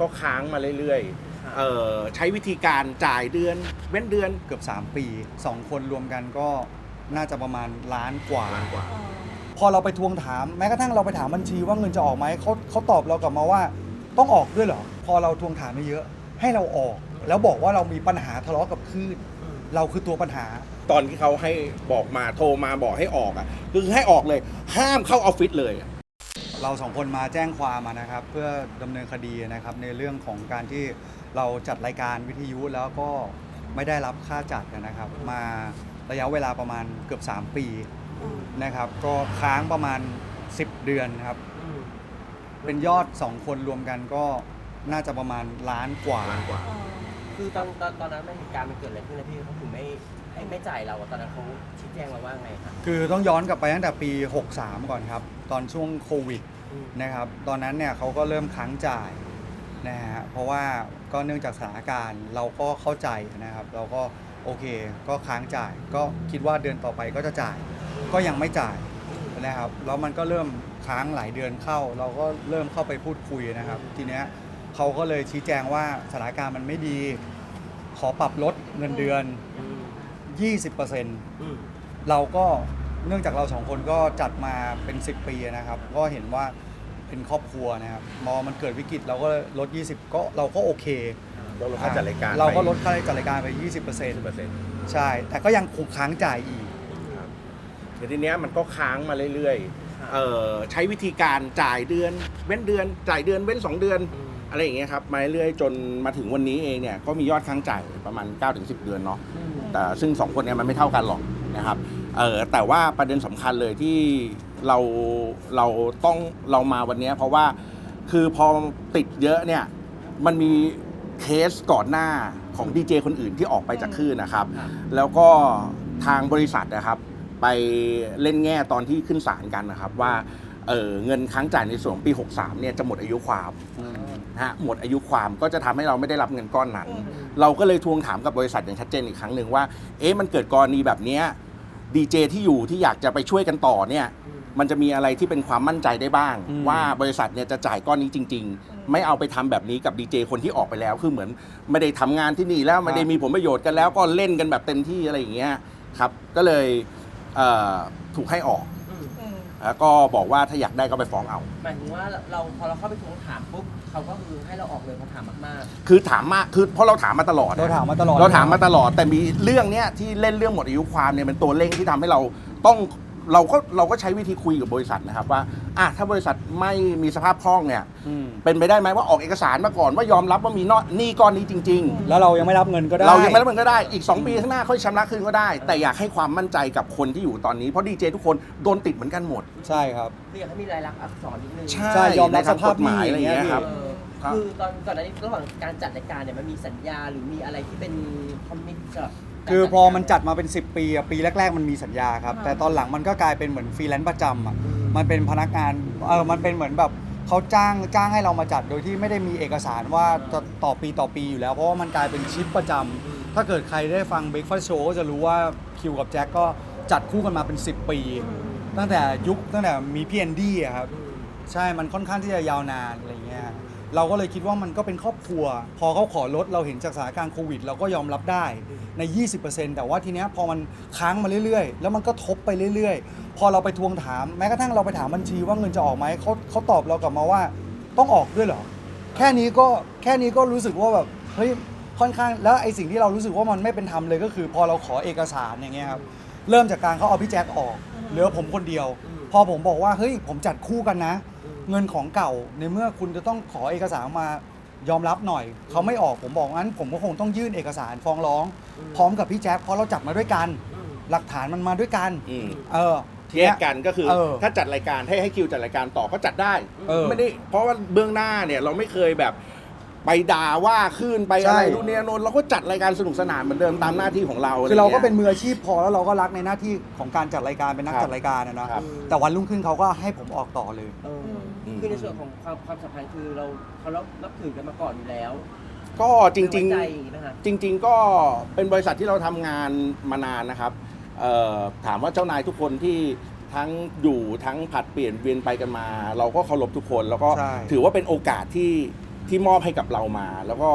ก็ค้างมาเรื่อยๆเอ่อใช้วิธีการจ่ายเดือน เว้นเดือนเกือบ 3 ปี 2 คนรวมกันก็น่าจะประมาณล้านกว่า ล้านกว่า พอเราไปทวงถามแม้กระทั่งเราไปถามบัญชีว่าเงินจะออกไหมเขาเขาตอบเรากลับมาว่าต้องออกด้วยเหรอ พอเราทวงถามไม่เยอะให้เราออก แล้วบอกว่าเรามีปัญหาทะเลาะกับคลื่นเราคือตัวปัญหา ตอนที่เขาให้บอกมาโทรมาบอกให้ออกอะคือให้ออกเลย ห้ามเข้าออฟฟิศเลยอะ เราสองคนมาแจ้งความมานะครับ เพื่อดำเนินคดีนะครับ ในเรื่องของการที่เราจัดรายการวิทยุแล้วก็ไม่ได้รับค่าจัดนะครับ มาระยะเวลาประมาณเกือบ 3 ปีนะครับ ก็ค้างประมาณ 10 เดือนครับ เป็นยอด 2 คนรวมกันก็น่าจะประมาณล้านกว่า ล้านกว่า คือตอนตอนตอนนั้นมันเหตุการณ์มันเกิดอะไรขึ้นนะพี่เขาถึงไม่ให้ไม่จ่ายเราอะตอนนั้นเขาชี้แจงเราว่าไงครับ คือต้องย้อนกลับไปตั้งแต่ปี 63 ก่อนครับ ตอนช่วงโควิด นะครับ ตอนนั้นเนี่ยเขาก็เริ่มค้างจ่ายนะฮะ เพราะว่าก็เนื่องจากสถานการณ์เราก็เข้าใจนะครับ เราก็โอเคก็ค้างจ่าย ก็คิดว่าเดือนต่อไปก็จะจ่าย ก็ยังไม่จ่ายนะครับ แล้วมันก็เริ่มค้างหลายเดือนเข้า เราก็เริ่มเข้าไปพูดคุยนะครับ ทีเนี้ยเขาก็เลยชี้แจงว่าสถานการณ์มันไม่ดี ขอปรับลดเงินเดือน 20%เราก็ เนื่องจากเราสองคนก็จัดมาเป็น 10 ปีนะครับ ก็เห็นว่าเป็นครอบครัวนะครับมอมันเกิดวิกฤตเราก็ลด 20 ก็เราก็โอเค เราลดค่าจัดรายการเราก็ไปลดค่าจัดรายการไป 20% 10%ใช่ แต่ก็ยังคงค้างจ่ายอีกเดี๋ยวทีเนี้ยมันก็ค้างมาเรื่อยๆเอ่อใช้วิธีการจ่ายเดือน เว้นเดือน จ่ายเดือนเว้น 2 เดือน อะไรอย่างเงี้ยครับมาเรื่อยๆจนมาถึงวันนี้เองเนี่ยก็มียอดค้างจ่ายประมาณ 9-10 เดือนเนาะแต่ซึ่งสองคนเนี้มันไม่เท่ากันหรอก นะครับเออแต่ว่าประเด็นสำคัญเลยที่เราเราต้องเรามาวันเนี้ยเพราะว่าคือพอติดเยอะเนี่ยมันมีเคสก่อนหน้าของดีเจคนอื่นที่ออกไปจากคลื่นนะครับครับแล้วก็ทางบริษัทนะครับ ไปเล่นแง่ตอนที่ขึ้นศาลกันนะครับ ว่าเออเงินค้างจ่ายในส่วนของปี 63เนี่ยจะหมดอายุความนะฮะหมดอายุความก็จะทำให้เราไม่ได้รับเงินก้อนนั้น เราก็เลยทวงถามกับบริษัทอย่างชัดเจนอีกครั้งหนึ่งว่า เอ๊ะมันเกิดกรณีแบบเนี้ ดีเจที่อยู่ที่อยากจะไปช่วยกันต่อเนี่ย มันจะมีอะไรที่เป็นความมั่นใจได้บ้าง อืม ว่าบริษัทเนี่ยจะจ่ายก้อนนี้จริง ๆ ไม่เอาไปทำแบบนี้กับดีเจคนที่ออกไปแล้ว คือเหมือนไม่ได้ทำงานที่นี่แล้วไม่ได้มีผลประโยชน์กันแล้วก็เล่นกันแบบเต็มที่อะไรอย่างเงี้ยครับ ก็เลยเอ่อถูกให้ออกแล้วก็บอกว่าถ้าอยากได้ก็ไปฟ้องเอา หมายถึงว่าเราพอเราเข้าไปทวงถามปุ๊บ เขาก็คือให้เราออกเลยพอถามมากคือถามมากคือเพราะเราถามมาตลอดเราถามมาตลอด เราถามมาตลอดแต่มีเรื่องเนี้ยที่เล่นเรื่องหมดอายุความเนี่ยเป็นตัวเร่งที่ทำให้เราต้อง เราก็เราก็ใช้วิธีคุยกับบริษัทนะครับว่าอะถ้าบริษัทไม่มีสภาพคล่องเนี่ย อืมเป็นไปได้ไหมว่าออกเอกสารมาก่อนว่ายอมรับว่ามีนอหนี้ก้อนนี้จริงแล้วเรายังไม่รับเงินก็ได้ๆเรายังไม่รับเงินก็ได้ อีก 2 ปีข้างหน้าค่อยชำระคืนก็ได้ แต่อยากให้ความมั่นใจกับคนที่อยู่ตอนนี้ เพราะดีเจทุกคนโดนติดเหมือนกันหมด ใช่ครับๆคืออยากให้มีรายลักษณ์อักษรนิดนึงใช่ ใช่ยอมรับในทางสภาพกฎหมายหนี้อะไรอย่างเงี้ยครับ เออครับ คือตอนก่อนหน้านี้ระหว่างการจัดรายการเนี่ยมันมีสัญญาหรือมีอะไรที่เป็นคอมมิตกับการ คือพอมันรายการจัดมาเป็น 10 ปีอะปีแรก ๆ มันมีสัญญาครับ แต่ตอนหลังมันก็กลายเป็นเหมือนฟรีแลนซ์ประจำอะมันเป็นพนักงานเออมันเป็นเหมือนแบบเขาจ้างจ้างให้เรามาจัดโดยที่ไม่ได้มีเอกสารว่าจะต่อปีต่อปีอยู่แล้ว เพราะว่ามันกลายเป็นชิปประจำถ้าเกิดใครได้ฟัง Breakfast Show ก็จะรู้ว่าคิวกับแจ็คก็จัดคู่กันมาเป็น 10 ปี ตั้งแต่ยุคตั้งแต่มีพีเอ็นดี้ครับ ใช่ มันค่อนข้างที่จะยาวนานอะไรเงี้ย เราก็เลยคิดว่ามันก็เป็นครอบครัว พอเขาขอลดเราเห็นจากสถานการณ์โควิด เราก็ยอมรับได้ใน 20%แต่ว่าทีเนี้ยพอมันค้างมาเรื่อยๆ แล้วมันก็ทบไปเรื่อยๆ พอเราไปทวงถามแม้กระทั่งเราไปถามบัญชีว่าเงินจะออกไหมเขาเขาตอบเรากลับมาว่าต้องออกด้วยเหรอแค่นี้ก็แค่นี้ก็รู้สึกว่าแบบเฮ้ยค่อนข้างแล้วไอ้สิ่งที่เรารู้สึกว่ามันไม่เป็นธรรมเลยก็คือ พอเราขอเอกสารอย่างเงี้ยครับเริ่มจากการเขาเอาพี่แจ็คออกเหลือผมคนเดียว พอผมบอกว่าเฮ้ยผมจัดคู่กันนะ เงินของเก่าในเมื่อคุณจะต้องขอเอกสารมายอมรับหน่อย เขาไม่ออกผมบอกงั้น ผมก็คงต้องยื่นเอกสารฟ้องร้อง พร้อมกับพี่แจ๊คเพราะเราจัดมาด้วยกัน หลักฐานมันมาด้วยกัน อืมเออทีแยเนี้กกันก็คือเออถ้าจัดรายการให้ให้คิวจัดรายการต่อก็จัดได้ เออ ไม่ได้เพราะว่าเบื้องหน้าเนี่ยเราไม่เคยแบบ ไปด่าว่าขึ้นไปใช่ อะไรนู่นนี่นนเราก็จัดรายการสนุกสนานเหมือนเดิมตามหน้าที่ของเราคือเราก็ะไย่งงี้ยเป็นมืออาชีพพอแล้วเราก็รักในหน้าที่ของการจัดรายการเป็นนักครับจัดรายการนะนะ ครับ แต่วันรุ่งขึ้นเขาก็ให้ผมออกต่อเลย เอออม คือในส่วนของความความสัมพันธ์คือเราเขารับนับถือกันมาก่อนอยู่แล้วก็จริงไม่ไว้ใจอย่างงี้ไหมฮะๆจริงๆก็เป็นบริษัทที่เราทำงานมานานนะครับเอ่อถามว่าเจ้านายทุกคนที่ทั้งอยู่ทั้งผัดเปลี่ยนเวียนไปกันมา เราก็เคารพทุกคน แล้วก็ใช่ถือว่าเป็นโอกาสที่ ที่มอบให้กับเรามา แล้วก็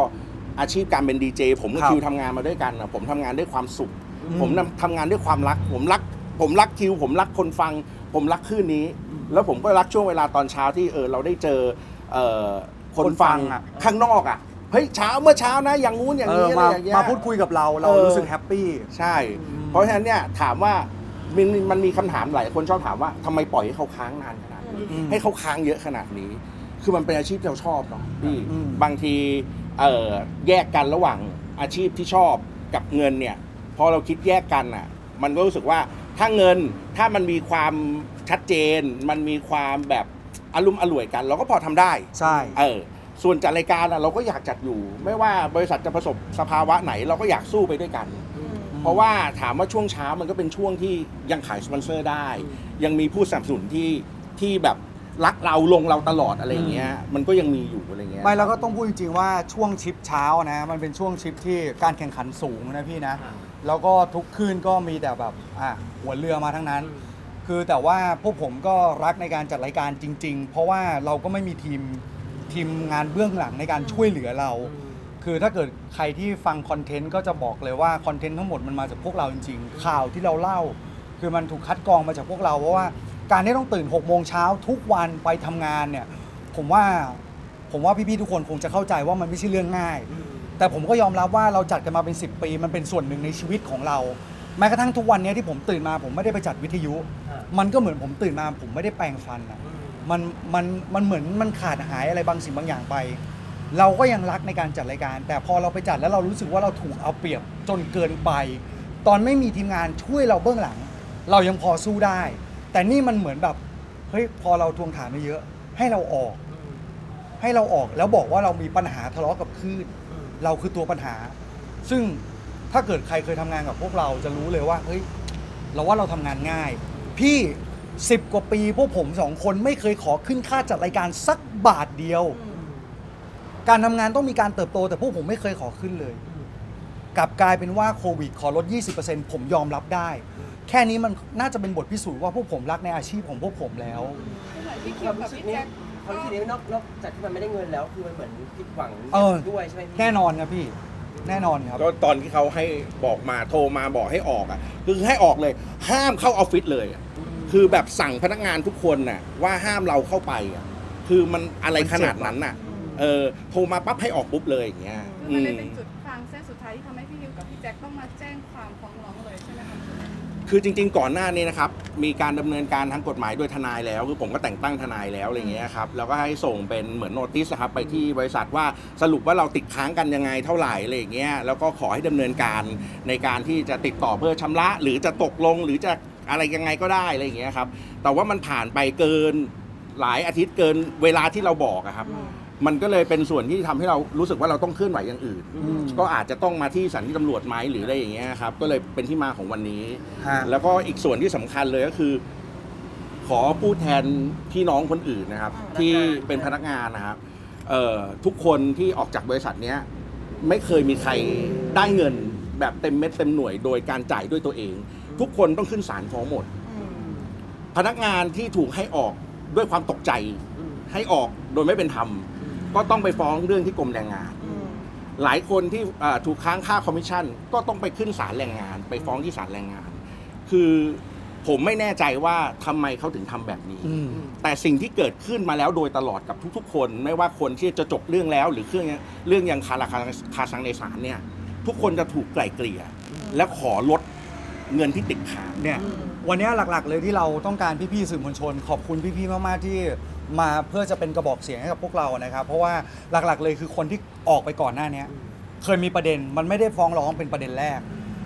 อาชีพการเป็นดีเจผมกับครับคิวทำงานมาด้วยกันนะผมทำงานด้วยความสุข อืมผมทำงานด้วยความรัก ผมรัก ผมรักคิว ผมรักคนฟัง ผมรักคลื่นนี้ แล้วผมก็รักช่วงเวลาตอนเช้าที่เออเราได้เจอเอ่อคนฟังข้างนอกอะเฮ้ยเช้าเมื่อเช้านะอย่างงู้นอย่างเอนี้ออะไรมาอย่างเงี้ย มาพูดคุยกับเราเราเออ รู้สึกแฮปปี้ ใช่ เพราะฉะนั้นเนี่ยถามว่ามันมันมีคำถามหลายคนชอบถามว่าทำไมปล่อยให้เขาค้างนานขนาดนี้ อืม ให้เขาค้างเยอะขนาดนี้ คือมันเป็นอาชีพที่เราชอบเนาะพี่อืม บางทีเอ่อแยกกันระหว่างอาชีพที่ชอบกับเงินเนี่ยพอเราคิดแยกกันอะ มันก็รู้สึกว่าถ้าเงินถ้ามันมีความชัดเจน มันมีความแบบอารมณ์อร่วยกัน เราก็พอทำได้ ใช่ เออส่วนจัดรายการอะเราก็อยากจัดอยู่ ไม่ว่าบริษัทจะประสบสภาวะไหนเราก็อยากสู้ไปด้วยกัน เพราะว่าถามว่าช่วงเช้ามันก็เป็นช่วงที่ยังขายสปอนเซอร์ได้ ยังมีผู้สนับสนุนที่ที่แบบ รักเราลงเราตลอดอะไรอย่างเงี้ยมันก็ยังมีอยู่อะไรเงี้ย ไม่แล้วก็ต้องพูดจริงๆว่าช่วงชิปเช้านะ มันเป็นช่วงชิปที่การแข่งขันสูงนะพี่นะ แล้วก็ทุกคืนก็มีแต่แบบอะหัวเรือมาทั้งนั้น คือแต่ว่าพวกผมก็รักในการจัดรายการจริง ๆ เพราะว่าเราก็ไม่มีทีมทีมงานเบื้องหลังในการช่วยเหลือเรา คือถ้าเกิดใครที่ฟังคอนเทนต์ก็จะบอกเลยว่าคอนเทนต์ทั้งหมดมันมาจากพวกเราจริง ๆ ข่าวที่เราเล่า คือมันถูกคัดกรองมาจากพวกเราเพราะว่า การที่ต้องตื่น6กโมงเช้าทุกวันไปทำงานเนี่ย ผมว่าผมว่าพี่ๆทุกคนคงจะเข้าใจว่ามันไม่ใช่เรื่องง่าย แต่ผมก็ยอมรับว่าเราจัดกันมาเป็น 10 ปี มันเป็นส่วนหนึ่งในชีวิตของเรา แม้กระทั่งทุกวันนี้ที่ผมตื่นมาผมไม่ได้ไปจัดวิทยุ อ่า มันก็เหมือนผมตื่นมาผมไม่ได้แปรงฟันอะ มันมันมันเหมือนมันขาดหายอะไรบางสิ่งบางอย่างไป เราก็ยังรักในการจัดรายการ แต่พอเราไปจัดแล้วเรารู้สึกว่าเราถูกเอาเปรียบจนเกินไป ตอนไม่มีทีมงานช่วยเราเบื้องหลัง เรายังพอสู้ได้ แต่นี่มันเหมือนแบบเฮ้ยพอเราทวงถามไปเยอะให้เราออก ให้เราออกแล้วบอกว่าเรามีปัญหาทะเลาะกับคลื่นเราคือตัวปัญหา ซึ่งถ้าเกิดใครเคยทำงานกับพวกเราจะรู้เลยว่าเฮ้ยเราว่าเราทำงานง่าย พี่สิบกว่าปีพวกผมสองคนไม่เคยขอขึ้นค่าจัดรายการสักบาทเดียว การทำงานต้องมีการเติบโต แต่พวกผมไม่เคยขอขึ้นเลย กลับกลายเป็นว่าโควิดขอลด 20%ผมยอมรับได้ แค่นี้มันน่าจะเป็นบทพิสูจน์ว่าพวกผมรักในอาชีพของพวกผมแล้วเหมือนพี่คิคววามกัรู้บสึกพี่นี้แจ็คความรู้สึกนี้นอกนอกจากที่มันไม่ได้เงินแล้วคือมันเหมือนผิดหวังเออ ด้วยใช่ไหมพี่แน่นอนครับพี่ แน่นอนครับ ก็ตอนที่เขาให้บอกมาโทรมาบอกให้ออกอะคือให้ออกเลย ห้ามเข้าออฟฟิศเลยอะคือแบบสั่งพนักงานทุกคนน่ะว่าห้ามเราเข้าไปอะคือมันอะไรขนาดนั้นน่ะเออโทรมาปั๊บให้ออกปุ๊บเลยอย่างเงี้ยมันเลยอืมเป็นจุด คือจริง ๆ ก่อนหน้านี้นะครับ มีการดำเนินการทางกฎหมายโดยทนายแล้ว คือผมก็แต่งตั้งทนายแล้วอะไรเงี้ยครับแล้วก็ให้ส่งเป็นเหมือนโนติสนะครับไปที่บริษัทว่าสรุปว่าเราติดค้างกันยังไงเท่าไหร่อะไรอย่างเงี้ยแล้วก็ขอให้ดำเนินการในการที่จะติดต่อเพื่อชำระ หรือจะตกลงหรือจะอะไรยังไงก็ได้อะไรอย่างเงี้ยครับแต่ว่ามันผ่านไปเกินหลายอาทิตย์เกินเวลาที่เราบอกอะครับ มันก็เลยเป็นส่วนที่ทำให้เรารู้สึกว่าเราต้องเคลื่อนไหวอย่างอื่น อืม ก็อาจจะต้องมาที่สถานีตำรวจไหมหรืออะไรอย่างเงี้ยครับ ก็เลยเป็นที่มาของวันนี้ ฮะ แล้วก็อีกส่วนที่สำคัญเลยก็คือ ขอพูดแทนพี่น้องคนอื่นนะครับ ที่เป็นพนักงานนะครับเอ่อทุกคนที่ออกจากบริษัทเนี้ยไม่เคยมีใครได้เงินแบบเต็มเม็ดเต็มหน่วย โดยการจ่ายด้วยตัวเอง ทุกคนต้องขึ้นศาลฟ้องหมด พนักงานที่ถูกให้ออกด้วยความตกใจ ให้ออกโดยไม่เป็นธรรม ก็ต้องไปฟ้องเรื่องที่กรมแรงงาน หลายคนที่อ่าถูกค้างค่าคอมมิชชั่น ก็ต้องไปขึ้นศาลแรงงาน ไปฟ้องที่ศาลแรงงาน คือผมไม่แน่ใจว่าทำไมเขาถึงทำแบบนี้อืมแต่สิ่งที่เกิดขึ้นมาแล้วโดยตลอดกับทุกๆ คน ไม่ว่าคนที่จะจบเรื่องแล้ว หรือเครื่องเรื่องยังคาราคาคาซังในศาลเนี่ย ทุกคนจะถูกไกล่เกลี่ย และขอลดเงินที่ติดค้างเนี่ยวันนี้หลักๆ เลยที่เราต้องการพี่ๆสื่อมวลชน ขอบคุณพี่ๆมากๆที่ มาเพื่อจะเป็นกระบอกเสียงให้กับพวกเรานะครับ เพราะว่าหลักๆเลยคือคนที่ออกไปก่อนหน้านี้เคยมีประเด็นมันไม่ได้ฟ้องร้องเป็นประเด็นแรก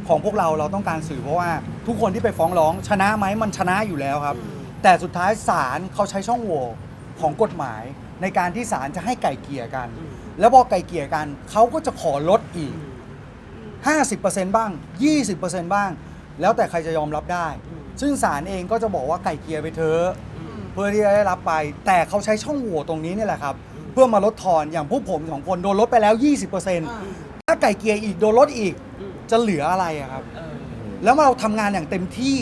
ของพวกเราเราต้องการสื่อเพราะว่าทุกคนที่ไปฟ้องร้อง ชนะไหมมันชนะอยู่แล้วครับ แต่สุดท้ายศาลเขาใช้ช่องโหว่ของกฎหมาย ในการที่ศาลจะให้ไก่เกลี่ยกัน แล้วพอไก่เกลี่ยกันเขาก็จะขอลดอีก 50%บ้าง 20%บ้าง แล้วแต่ใครจะยอมรับได้ ซึ่งศาลเองก็จะบอกว่าไก่เกลียร์ไปเถอะเพื่อที่จะได้รับไป แต่เขาใช้ช่องโหว่ตรงนี้เนี่ยแหละครับ เพื่อมาลดทอนอย่างพวกผมสองคนโดนลดไปแล้ว 20%ถ้าไก่เกลียร์อีกโดนลดอีกจะเหลืออะไรอะครับเออแล้วเราทำงานอย่างเต็มที่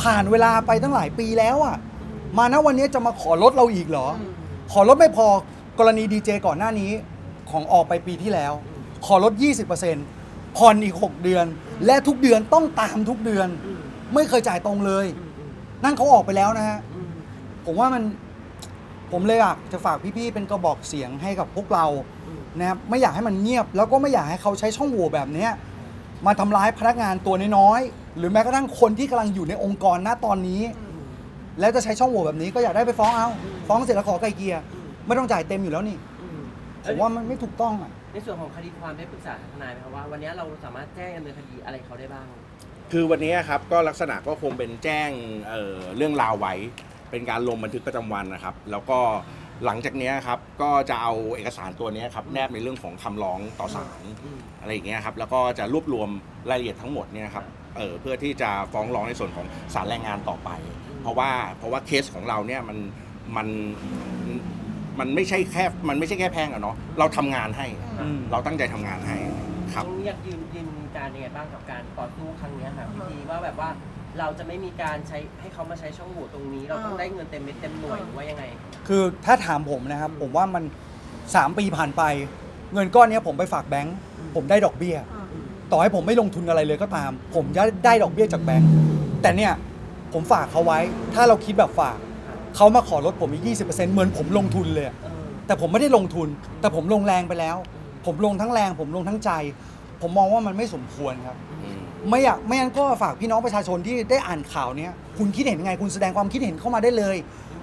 ผ่านเวลาไปตั้งหลายปีแล้วอะมาณวันนี้จะมาขอลดเราอีกเหรอ ขอลดไม่พอกรณีดีเจก่อนหน้านี้ของออกไปปีที่แล้ว ขอลด 20%ผ่อนอีก 6 เดือน และทุกเดือนต้องตามทุกเดือนอืมไม่เคยจ่ายตรงเลยอืมอืมนั่นเขาออกไปแล้วนะฮะอืม ผมว่ามันผมเลยอยากจะฝากพี่ๆเป็นกระบอกเสียงให้กับพวกเราอืมนะครับไม่อยากให้มันเงียบ แล้วก็ไม่อยากให้เขาใช้ช่องโหว่แบบเนี้ยมาทำร้ายพนักงานตัวน้อยๆหรือแม้กระทั่งคนที่กำลังอยู่ในองค์กรณตอนนี้ แล้วจะใช้ช่องโหว่แบบนี้ก็อยากได้ไปฟ้องเอา ฟ้องเสร็จแล้วขอไกลเกลียร์ไม่ต้องจ่ายเต็มอยู่แล้วนี่อืมผมว่ามันไม่ถูกต้องอะในส่วนของคดีความได้ปรึกษาทนายไหมครับว่าวันนี้เราสามารถแจ้งดำเนินคดีอะไรเขาได้บ้าง คือวันนี้ครับก็ลักษณะก็คงเป็นแจ้งเอ่อเรื่องราวไว้ เป็นการลงบันทึกประจำวันนะครับ แล้วก็หลังจากเนี้ยครับก็จะเอาเอกสารตัวเนี้ยครับแนบในเรื่องของคำร้องต่อศาลอืมอะไรอย่างเงี้ยครับแล้วก็จะรวบรวมรายละเอียดทั้งหมดเนี่ยครับเออเพื่อที่จะฟ้องร้องในส่วนของศาลแรงงานต่อไป เพราะว่าเพราะว่าเคสของเราเนี่ยมันมันมันไม่ใช่แค่มันไม่ใช่แค่แพ่งอะเนาะเราทำงานให้อืมเราตั้งใจทำงานให้ครับ ตรงนี้อยากยืนยืนการยังไงบ้างกับการต่อสู้ครั้งเนี้ยค่ะพี่ทีว่าแบบว่า เราจะไม่มีการใช้ให้เขามาใช้ช่องโหว่ตรงนี้ เราต้องได้เงินเต็มเม็ดเต็มหน่วยหรือว่ายังไง คือถ้าถามผมนะครับ ผมว่ามัน 3 ปีผ่านไป เงินก้อนเนี้ยผมไปฝากแบงก์ผมได้ดอกเบี้ย ต่อให้ผมไม่ลงทุนอะไรเลยก็ตาม ผมจะได้ดอกเบี้ยจากแบงก์แต่เนี่ยผมฝากเขาไว้ ถ้าเราคิดแบบฝากเขามาขอลดผมอีก 20%เหมือนผมลงทุนเลยอะเออแต่ผมไม่ได้ลงทุน แต่ผมลงแรงไปแล้ว ผมลงทั้งแรง ผมลงทั้งใจ ผมมองว่ามันไม่สมควรครับ อืม ไม่อยากไม่งั้นก็ฝากพี่น้องประชาชนที่ได้อ่านข่าวเนี้ยคุณคิดเห็นยังไงคุณแสดงความคิดเห็นเข้ามาได้เลย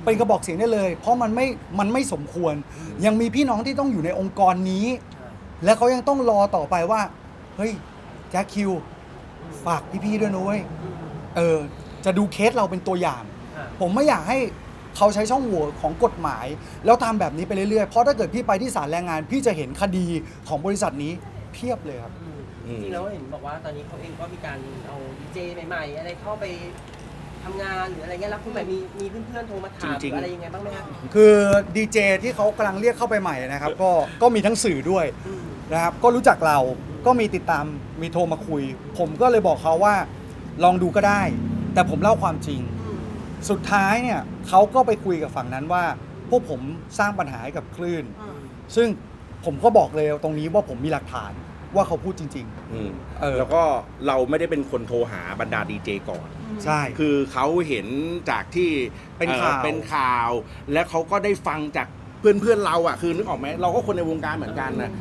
เป็นกระบอกเสียงได้เลย เพราะมันไม่มันไม่สมควร ยังมีพี่น้องที่ต้องอยู่ในองค์กรนี้ และเขายังต้องรอต่อไปว่า เฮ้ยแจ็คคิว ฝากพี่ๆด้วยนะเว้ยเออจะดูเคสเราเป็นตัวอย่าง ผมไม่อยากให้เขาใช้ช่องโหว่ของกฎหมาย แล้วทำแบบนี้ไปเรื่อยๆ เพราะถ้าเกิดพี่ไปที่ศาลแรงงาน พี่จะเห็นคดีของบริษัทนี้เพียบเลยครับ จริงๆแล้วเห็นบอกว่าตอนนี้เขาเองก็มีการเอาดีเจใหม่ๆ อะไรเข้าไปทำงานหรืออะไรเงี้ยแล้วคุณแบบมีมีเพื่อนๆโทรมาถามจริงๆหรืออะไรยังไงบ้างไหมครับคือดีเจที่เขากำลังเรียกเข้าไปใหม่นะครับ ก็ก็มีทั้งสื่อด้วย อืม นะครับก็รู้จักเราก็มีติดตามมีโทรมาคุย ผมก็เลยบอกเขาว่าลองดูก็ได้ แต่ผมเล่าความจริง สุดท้ายเนี่ยเขาก็ไปคุยกับฝั่งนั้นว่า พวกผมสร้างปัญหาให้กับคลื่นซึ่งผมก็บอกเลยตรงนี้ว่าผมมีหลักฐาน ว่าเขาพูดจริง อืมเออ แล้วก็เราไม่ได้เป็นคนโทรหาบรรดาดีเจก่อน ๆ ใช่ คือเขาเห็นจากที่เป็นอ่อข่าวเป็นข่าว และเขาก็ได้ฟังจากเพื่อนเพื่อนๆเราอะคือนึกออกไหมเราก็คนในวงการเหมือนกันนะ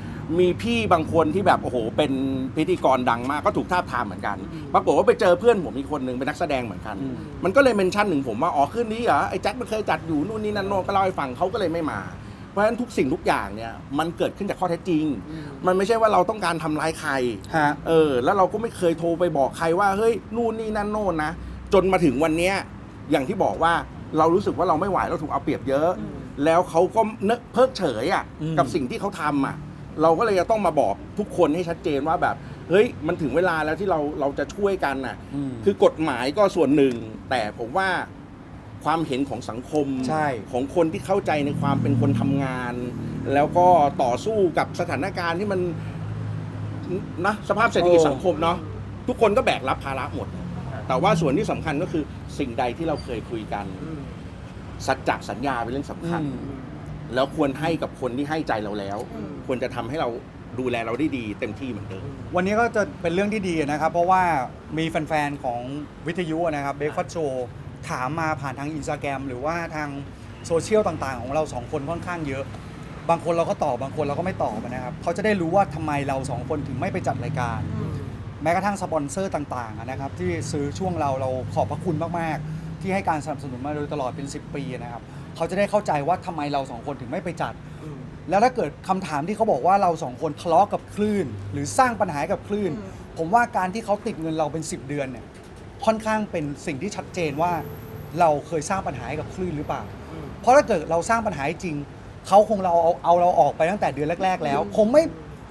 มีพี่บางคนที่แบบโอ้โหเป็นพิธีกรดังมากก็ถูกท้าบทามเหมือนกันปรากฏว่าไปเจอเพื่อนผมอีกคนหนึ่งเป็นนักแสดงเหมือนกันอืมมันก็เลยเมนชั่นหนึ่งผมว่าอ๋อคืนนี้เหรอไอ้แจ็คมันเคยจัดอยู่นู่นนี่นั่นโน่นก็เล่าให้ฟังเขาก็เลยไม่มา เพราะฉะนั้นทุกสิ่งทุกอย่างเนี่ยมันเกิดขึ้นจากข้อเท็จจริง มันไม่ใช่ว่าเราต้องการทำร้ายใคร ฮะ เออ แล้วเราก็ไม่เคยโทรไปบอกใครว่าเฮ้ยนู่นนี่นั่นโน่นนะ จนมาถึงวันเนี้ยอย่างที่บอกว่าเรารู้สึกว่าเราไม่ไหวเราถูกเอาเปรียบเยอะ แล้วเขาก็เนอะเพิกเฉยอะอืม กับสิ่งที่เขาทำอะ เราก็เลยจะต้องมาบอกทุกคนให้ชัดเจนว่าแบบ เฮ้ยมันถึงเวลาแล้วที่เราเราจะช่วยกันน่ะมคือกฎหมายก็ส่วนหนึ่ง แต่ผมว่า ความเห็นของสังคมใช่ ของคนที่เข้าใจในความเป็นคนทำงาน แล้วก็ต่อสู้กับสถานการณ์ที่มันนะสภาพเศรษฐกิจสังคมเนาะทุกคนก็แบกรับภาระหมด แต่ว่าส่วนที่สำคัญก็คือสิ่งใดที่เราเคยคุยกัน สัจจะสัญญาเป็นเรื่องสำคัญอืมแล้วควรให้กับคนที่ให้ใจเราแล้ว อืม ควรจะทำให้เราดูแลเราได้ดีเต็มที่เหมือนเดิม วันนี้ก็จะเป็นเรื่องที่ดีนะครับ เพราะว่ามีแฟนๆ ของวิทยุนะครับเบรกฟาสโช ถามมาผ่านทางอินสตาแกรมหรือว่าทางโซเชียลต่างๆ ของเราสองคนค่อนข้างเยอะ บางคนเราก็ตอบบางคนเราก็ไม่ตอบนะครับเขาจะได้รู้ว่าทำไมเราสองคนถึงไม่ไปจัดรายการ แม้กระทั่งสปอนเซอร์ต่างๆอะนะครับที่ซื้อช่วงเราเราขอบพระคุณมากๆ ที่ให้การสนับสนุนมาโดยตลอดเป็น 10 ปีนะครับเขาจะได้เข้าใจว่าทำไมเราสองคนถึงไม่ไปจัด แล้วถ้าเกิดคำถามที่เขาบอกว่าเราสองคนทะเลาะกับคลื่น หรือสร้างปัญหาให้กับคลื่น ผมว่าการที่เขาติดเงินเราเป็น 10 เดือนเนี่ย ค่อนข้างเป็นสิ่งที่ชัดเจนว่าเราเคยสร้างปัญหาให้กับคลื่นหรือเปล่าเพราะถ้าเกิดเราสร้างปัญหาให้จริงเขาคงเราเอาเอาเราออกไปตั้งแต่เดือนแรก ๆ แล้ว คงไม่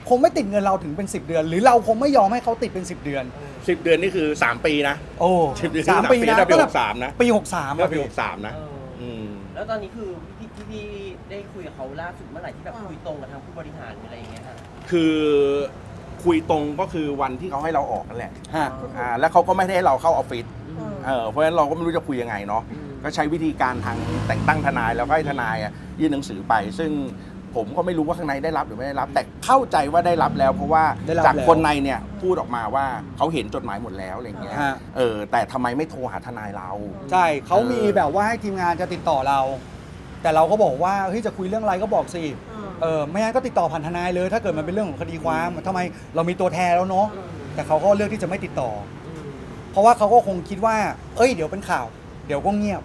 คงไม่ติดเงินเราถึงเป็น 10 เดือน หรือเราคงไม่ยอมให้เขาติดเป็น 10 เดือน สิบเดือนนี่คือสามปีนะ โอ้สิบเดือนสามปีนะตั้งแต่ปีก็หกสามนะ ปี63ก็อะปีพี่หกสามนะเอออืมแล้วตอนนี้คือพี่พี่พี่ได้คุยกับเขาล่าสุดเมื่อไหร่ที่แบบคุยตรงกับทางผู้บริหารหรืออะไรอย่างเงี้ยค่ะ คือ คุยตรงก็คือวันที่เขาให้เราออกนั่นแหละฮะ อ่าแล้วเขาก็ไม่ได้ให้เราเข้าออฟฟิศเออเพราะฉะนั้นเราก็ไม่รู้จะคุยยังไงเนาะอืมก็ใช้วิธีการทางแต่งตั้งทนายแล้วก็ให้ทนายอะยื่นหนังสือไป ซึ่งผมก็ไม่รู้ว่าข้างในได้รับหรือไม่ได้รับ แต่เข้าใจว่าได้รับแล้ว เพราะว่าได้รับจากแล้วคนในเนี่ยพูดออกมาว่าเขาเห็นจดหมายหมดแล้วอะไรอย่างเงี้ยฮะ เออแต่ทำไมไม่โทรหาทนายเรา ใช่เขามีเออแบบว่าให้ทีมงานจะติดต่อเรา แต่เราก็บอกว่าเฮ้ยจะคุยเรื่องอะไรก็บอกสิ เออ ไม่งั้นก็ติดต่อผ่านทนายเลย ถ้าเกิดมันเป็นเรื่องของคดีความทำไมเรามีตัวแทนแล้วเนาะแต่เขาก็เลือกที่จะไม่ติดต่อ เพราะว่าเขาก็คงคิดว่า เอ้ย เดี๋ยวเป็นข่าว เดี๋ยวก็เงียบ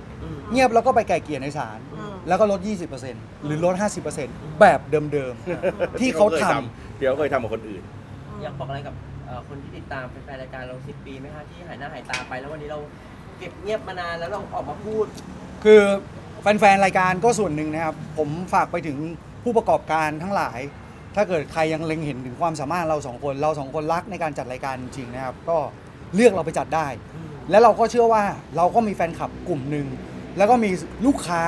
เงียบแล้วก็ไปไก่เกลี่ยในศาลแล้วก็ลด 20%หรือลด 50%แบบเดิมๆ ที่เขาทำ เดี๋ยวเคยทำกับคนอื่น อยากบอกอะไรกับเอ่อคนที่ติดตามเป็นแฟนรายการเราสิบปีไหมคะที่หายหน้าหายตาไปแล้ววันนี้เราเก็บเงียบมานานแล้วเราออกมาพูด คือแฟนๆ รายการก็ส่วนหนึ่งนะครับ ผมฝากไปถึง ผู้ประกอบการทั้งหลาย ถ้าเกิดใครยังเล็งเห็นถึงความสามารถเราสองคน เราสองคนรักในการจัดรายการจริงๆนะครับ ก็เลือกเราไปจัดได้ และเราก็เชื่อว่าเราก็มีแฟนคลับกลุ่มหนึ่งแล้วก็มีลูกค้า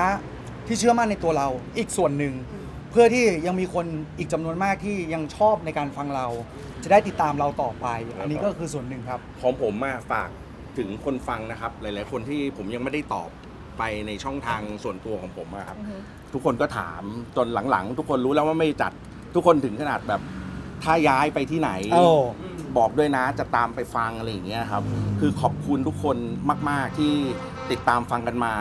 ที่เชื่อมั่นในตัวเราอีกส่วนหนึ่ง เพื่อที่ยังมีคนอีกจำนวนมากที่ยังชอบในการฟังเรา จะได้ติดตามเราต่อไป อันนี้ก็คือส่วนหนึ่งครับ ของผมมาฝากถึงคนฟังนะครับ หลาย ๆ คนที่ผมยังไม่ได้ตอบไปในช่องทางส่วนตัวของผมอะครับ ทุกคนก็ถามจนหลังๆ ทุกคนรู้แล้วว่าไม่จัดทุกคนถึงขนาดแบบ ถ้าย้ายไปที่ไหน โอ้บอกด้วยนะจะตามไปฟังอะไรอย่างเงี้ยครับ คือขอบคุณทุกคนมาก ๆที่ติดตามฟังกันมา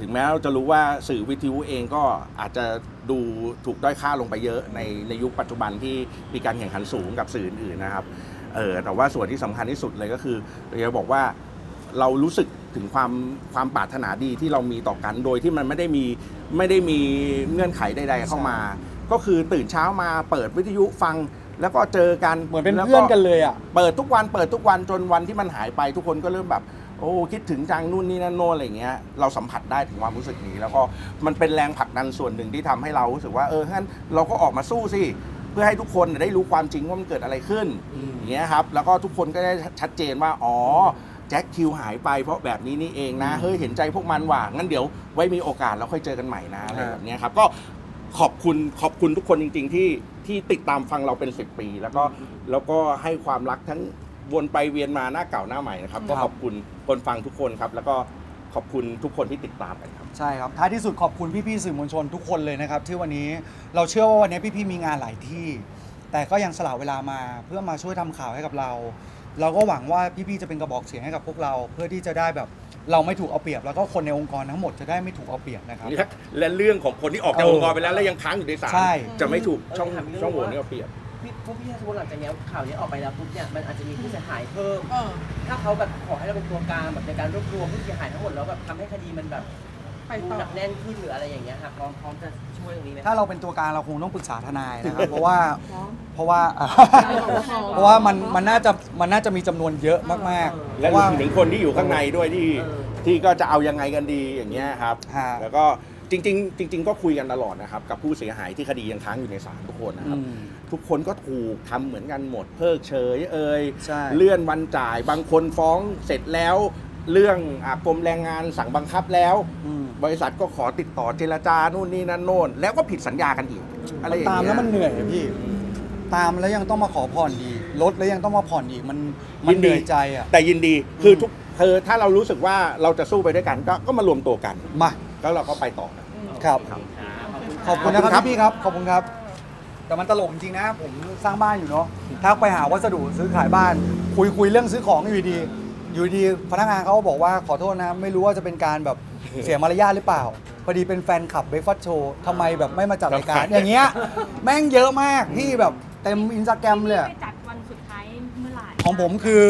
ถึงแม้เราจะรู้ว่าสื่อวิทยุเองก็อาจจะดูถูกด้อยค่าลงไปเยอะในในยุคปัจจุบันที่มีการแข่งขันสูงกับสื่ออื่นๆนะครับเออแต่ว่าส่วนที่สำคัญที่สุดเลยก็คือเราจะบอกว่าเรารู้สึก ถึงความความปรารถนาดีที่เรามีต่อกัน โดยที่มันไม่ได้มีไม่ได้มีเงื่อนไขใดๆเข้ามา ก็คือตื่นเช้ามาเปิดวิทยุฟังแล้วก็เจอกันเหมือนเป็นแล้วเพื่อนกันเลยอะเปิดทุกวันเปิดทุกวันจนวันที่มันหายไป ทุกคนก็เริ่มแบบ โอ้คิดถึงจังนู่นนี่นั่นโน่นอะไรอย่างเงี้ยเราสัมผัสได้ถึงความรู้สึกนี้ แล้วก็มันเป็นแรงผลักดันส่วนหนึ่งที่ทำให้เรารู้สึกว่าเอองั้นเราก็ออกมาสู้สิเพื่อให้ทุกคนได้รู้ความจริงว่ามันเกิดอะไรขึ้นอย่างเงี้ยครับแล้วก็ทุกคนก็ได้ชัดเจนว่าอ๋อ แจ็คคิวหายไปเพราะแบบนี้นี่เองนะ เฮ้ยเห็นใจพวกมันว่ะงั้นเดี๋ยวไว้มีโอกาสแล้วค่อยเจอกันใหม่นะอะไรแบบเนี้ยครับก็ขอบคุณขอบคุณทุกคนจริง ๆ ที่ที่ติดตามฟังเราเป็น10ปี แล้วก็แล้วก็ให้ความรักทั้งวนไปเวียนมาหน้าเก่าหน้าใหม่นะครับ ก็ขอบคุณคนฟังทุกคนครับ แล้วก็ขอบคุณทุกคนที่ติดตามกันครับใช่ครับท้ายที่สุดขอบคุณพี่ๆสื่อมวลชนทุกคนเลยนะครับ ที่วันนี้เราเชื่อว่าวันนี้พี่ๆมีงานหลายที่ แต่ก็ยังสละเวลามาเพื่อมาช่วยทำข่าวให้กับเรา เราก็หวังว่าพี่ๆจะเป็นกระบอกเสียงให้กับพวกเรา เพื่อที่จะได้แบบเราไม่ถูกเอาเปรียบ แล้วก็คนในองค์กรทั้งหมดจะได้ไม่ถูกเอาเปรียบนะครับ และเรื่องของคนที่ออกจากเออองค์กรไปแล้วแล้วยังค้างอยู่ในศาลใช่ จะไม่ถูกช่องเออถามอีกเรื่องช่องโหว่นี่เอาเปรียบ พี่พวกพี่ถ้าสมมติหลังจากเนี้ยข่าวนี้ออกไปแล้วปุ๊บเนี่ยมันอาจจะมีผู้เสียหายเพิ่ม เออ ถ้าเขาแบบขอให้เราเป็นตัวกลางแบบในการรวบรวมผู้เสียหายทั้งหมดแล้วแบบทำให้คดีมันแบบ ไปดูต่อ หนักแน่นขึ้นหรืออะไรอย่างเงี้ยค่ะพร้อมพร้อมจะช่วยตรงนี้ไหมถ้าเราเป็นตัวกลางเราคงต้องปรึกษาทนายนะครับ เพราะว่าพร้อมเพราะว่าเพราะว่ามันมันน่าจะมันน่าจะมีจำนวนเยอะมากๆเพและราะรวว่า มถึงคนที่อยู่ข้างในด้วยที่เออ ที่ก็จะเอายังไงกันดีอย่างเงี้ยครับ ฮะแล้วก็จริง ๆ จริง ๆ ก็คุยกันตลอดนะครับ กับผู้เสียหายที่คดียังค้างอยู่ในศาลทุกคนนะครับ อืมทุกคนก็ถูกทำเหมือนกันหมดเพิกเฉยเอ่ยใช่ เลื่อนวันจ่ายบางคนฟ้องเสร็จแล้ว เรื่องอากรมแรงงานสั่งบังคับแล้ว อืม บริษัทก็ขอติดต่อเจรจานู่นนี่นั่นโน่นแล้วก็ผิดสัญญากันอีกอะไรอย่างตามเงี้ยแล้วมันเหนื่อยอะพี่ ตามแล้วยังต้องมาขอผ่อนอีกลดแล้วยังต้องมาผ่อนอีกมันมันยินเหดีนื่อยใจอะ แต่ยินดีคือทุกคือถ้าเรารู้สึกว่าเราจะสู้ไปด้วยกันก็ก็มารวมตัวกัน มาแล้วเราก็ไปต่อกันครับครับ ขอบคุณนะคขอบคุณครัรับ บพี่ครับ ขอบคุณครับ แต่มันตลกจริงๆนะ ผมสร้างบ้านอยู่เนาะทักไปหาวัสดุซื้อขายบ้าน คุยคุยเรื่องซื้อของอยู่ดี อยู่ดีพนักงานเขาบอกว่าขอโทษนะ ไม่รู้ว่าจะเป็นการแบบเสียมารยาทหรือเปล่า พอดีเป็นแฟนคลับเบรกฟาสโชว์ทำไมแบบไม่มาจัดรายการ อย่างเงี้ยแม่งเยอะมากที่แบบเต็มอินสตาแกรมเลยอะไปจัดวันสุดท้ายเมื่อไหร่ของผมคือ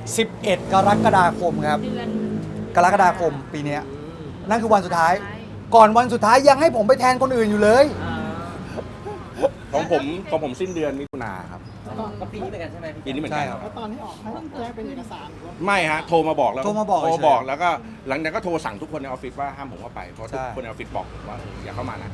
11 กรกฎาคมครับ เดือนกรกฎาคมปีเนี้ยนั่นคือวันสุดท้าย ก่อนวันสุดท้ายยังให้ผมไปแทนคนอื่นอยู่เลย ของผมของผมสิ้นเดือนมิถุนาครับ ก็ปีนี้เหมือนกันใช่ไหมพี่ปีนี้เหมือนใช่กันครับ แล้วตอนที่ออกให้แจ้งเป็นเอกสารหรือว่าไม่ฮะ โทรมาบอกแล้วโทรมาบอกโทรเฉยๆบอกแล้วก็หลังจากนั้นก็โทรสั่งทุกคนในออฟฟิศว่าห้ามผมเข้าไป เพราะทุกใช่ คนในออฟฟิศบอกผมว่าเอออย่าเข้ามานะ